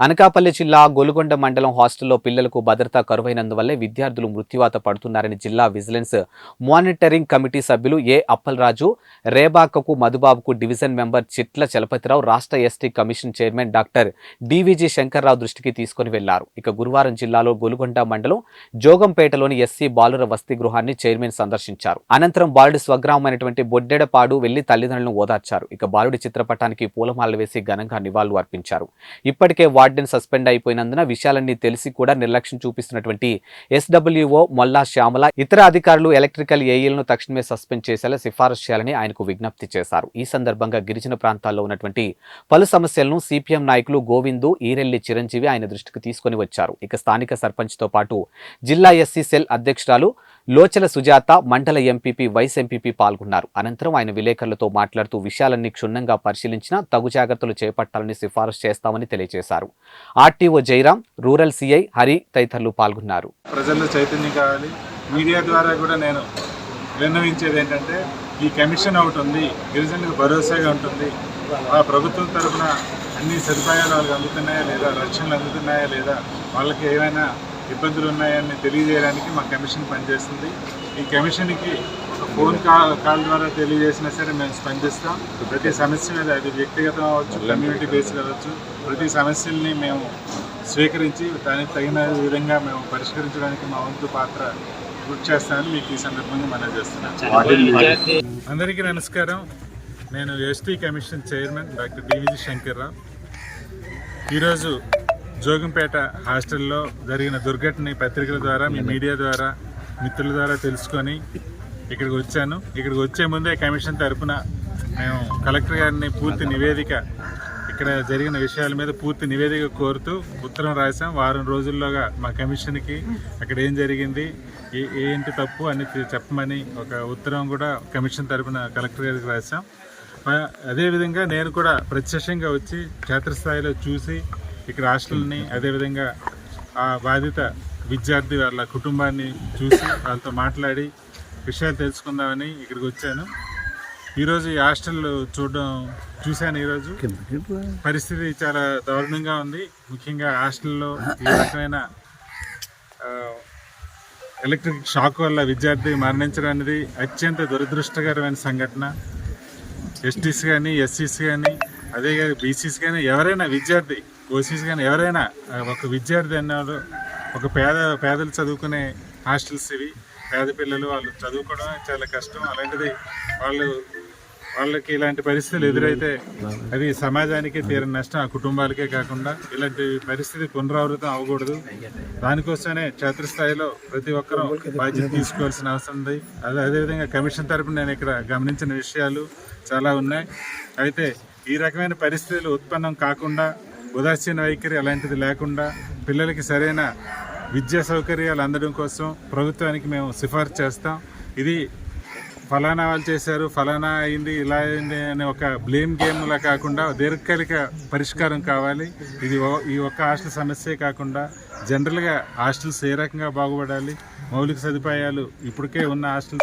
అనకాపల్లి జిల్లా గోలుగొండ మండలం హాస్టల్లో పిల్లలకు భద్రత కరువైనందువల్లే విద్యార్థులు మృత్యువాత పడుతున్నారని జిల్లా విజిలెన్స్ మానిటరింగ్ కమిటీ సభ్యులు ఏ అప్పలరాజు రేబాకకు మధుబాబుకు డివిజన్ మెంబర్ చిట్ల చలపతిరావు రాష్ట్ర ST commission chairman doctor DVG Shankarrao దృష్టికి తీసుకుని వెళ్ళారు. ఇక గురువారం జిల్లాలో గోలుగొండ మండలం జోగంపేటలోని ఎస్సీ బాలుర వసతి గృహాన్ని చైర్మన్ సందర్శించారు. అనంతరం బాలుడి స్వగ్రామమైనటువంటి బొడ్డెడపాడు వెళ్ళి తల్లిదండ్రులను ఓదార్చారు. ఇక బాలుడి చిత్రపటానికి పూలమాలలు వేసి ఘనంగా నివాళులు అర్పించారు. ఇప్పటికే వార్డెన్ సస్పెండ్ అయిపోయినందున విషయాలన్నీ తెలిసి కూడా నిర్లక్ష్యం చూపిస్తున్నటువంటి ఎస్డబ్ల్యూఓ మొల్లా శ్యామల ఇతర అధికారులు ఎలక్ట్రికల్ ఏఈలను తక్షణమే సస్పెండ్ చేసేలా సిఫారసు చేయాలని ఆయనకు విజ్ఞప్తి చేశారు. ఈ సందర్భంగా గిరిజన ప్రాంతాల్లో ఉన్నటువంటి పలు సమస్యలను సిపిఎం నాయకులు గోవిందు ఈరెల్లి చిరంజీవి ఆయన దృష్టికి తీసుకొని వచ్చారు. ఇక స్థానిక సర్పంచ్తో పాటు జిల్లా ఎస్సీ సెల్ అధ్యక్షురాలు లోచల సుజాత మండల ఎంపీపీ వైస్ ఎంపీపీ పాల్గొన్నారు. అనంతరం ఆయన విలేకరులతో మాట్లాడుతూ విషయాలన్నీ క్షుణ్ణంగా పరిశీలించిన తగు జాగ్రత్తలు చేపట్టాలని సిఫారసు చేస్తామని తెలియజేశారు. RTO Jairam rural CI Hari తదితరులు పాల్గొన్నారు. ప్రజలు చైతన్యం కావాలి. మీడియా ద్వారా కూడా నేను విన్నవించేది ఏంటంటే ఈ కమిషన్ ఒకటి ఉంది గిరిజనులకు భరోసాగా ఉంటుంది. ఆ ప్రభుత్వం తరఫున అన్ని సదుపాయాలు వాళ్ళకి అందుతున్నాయా లేదా రక్షణలు అందుతున్నాయా లేదా వాళ్ళకి ఏమైనా ఇబ్బందులు ఉన్నాయని తెలియజేయడానికి మా కమిషన్ పనిచేస్తుంది. ఈ కమిషన్కి ఒక ఫోన్ కాల్ కాల్ ద్వారా తెలియజేసినా సరే మేము స్పందిస్తాం. ప్రతి సమస్య మీద అది వ్యక్తిగతం అవ్వచ్చు కమ్యూనిటీ బేస్డ్ అవ్వచ్చు. ప్రతి సమస్యల్ని మేము స్వీకరించి దానికి తగిన విధంగా మేము పరిష్కరించడానికి మా వంతు పాత్ర కృషి చేస్తానని మీకు ఈ సందర్భంగా మనం చేస్తున్నాను అందరికీ నమస్కారం. నేను ST commission chairman doctor DVG Shankarrao. ఈరోజు జోగంపేట హాస్టల్లో జరిగిన దుర్ఘటన పత్రికల ద్వారా మీ మీడియా ద్వారా మిత్రుల ద్వారా తెలుసుకొని ఇక్కడికి వచ్చాను. ఇక్కడికి వచ్చే ముందే కమిషన్ తరపున మేము కలెక్టర్ గారిని పూర్తి నివేదిక ఇక్కడ జరిగిన విషయాల మీద పూర్తి నివేదిక కోరుతూ ఉత్తరం రాశాం. వారం రోజుల్లోగా మా కమిషన్కి అక్కడ ఏం జరిగింది ఏ- ఏంటి తప్పు అని చెప్పమని ఒక ఉత్తరం కూడా కమిషన్ తరపున కలెక్టర్ గారికి రాశాం. అదేవిధంగా నేను కూడా ప్రత్యక్షంగా వచ్చి క్షేత్రస్థాయిలో చూసి ఇక్కడ హాస్టల్ని అదేవిధంగా ఆ బాధిత విద్యార్థి వాళ్ళ కుటుంబాన్ని చూసి వాళ్ళతో మాట్లాడి విషయాలు తెలుసుకుందామని ఇక్కడికి వచ్చాను. ఈరోజు ఈ హాస్టల్ చూడడం చూశాను ఈరోజు. పరిస్థితి చాలా దారుణంగా ఉంది. ముఖ్యంగా హాస్టల్లో ఈ రకమైన ఎలక్ట్రిక్ షాక్ వల్ల విద్యార్థి మరణించడం అనేది అత్యంత దురదృష్టకరమైన సంఘటన. ఎస్టీస్ కానీ ఎస్సీస్ కానీ అదే కాదు బీసీస్ కానీ ఎవరైనా విద్యార్థి ఓసీస్ కానీ ఎవరైనా ఒక విద్యార్థి అన్నారు ఒక పేద పేదలు చదువుకునే హాస్టల్స్ ఇవి పేద పిల్లలు వాళ్ళు చదువుకోవడం చాలా కష్టం. అలాంటిది వాళ్ళు వాళ్ళకి ఇలాంటి పరిస్థితులు ఎదురైతే అది సమాజానికి తీరని నష్టం ఆ కుటుంబాలకే కాకుండా ఇలాంటి పరిస్థితి పునరావృతం అవ్వకూడదు. దానికోసమే క్షేత్రస్థాయిలో ప్రతి ఒక్కరూ బాధ్యత తీసుకోవాల్సిన అవసరం ఉంది. అదే అదేవిధంగా కమిషన్ తరపున నేను ఇక్కడ గమనించిన విషయాలు చాలా ఉన్నాయి. అయితే ఈ రకమైన పరిస్థితులు ఉత్పన్నం కాకుండా ఉదాసీన వైఖరి అలాంటిది లేకుండా పిల్లలకి సరైన విద్యా సౌకర్యాలు అందడం కోసం ప్రభుత్వానికి మేము సిఫార్సు చేస్తాం. ఇది ఫలానా వాళ్ళు చేశారు ఫలానా అయింది ఇలా అయింది అనే ఒక బ్లేమ్ గేమ్లా కాకుండా దీర్ఘకాలిక పరిష్కారం కావాలి. ఇది ఓ- ఈ ఒక్క హాస్టల్ సమస్యే కాకుండా జనరల్గా హాస్టల్స్ ఏ రకంగా బాగుపడాలి మౌలిక సదుపాయాలు ఇప్పటికే ఉన్న హాస్టల్స్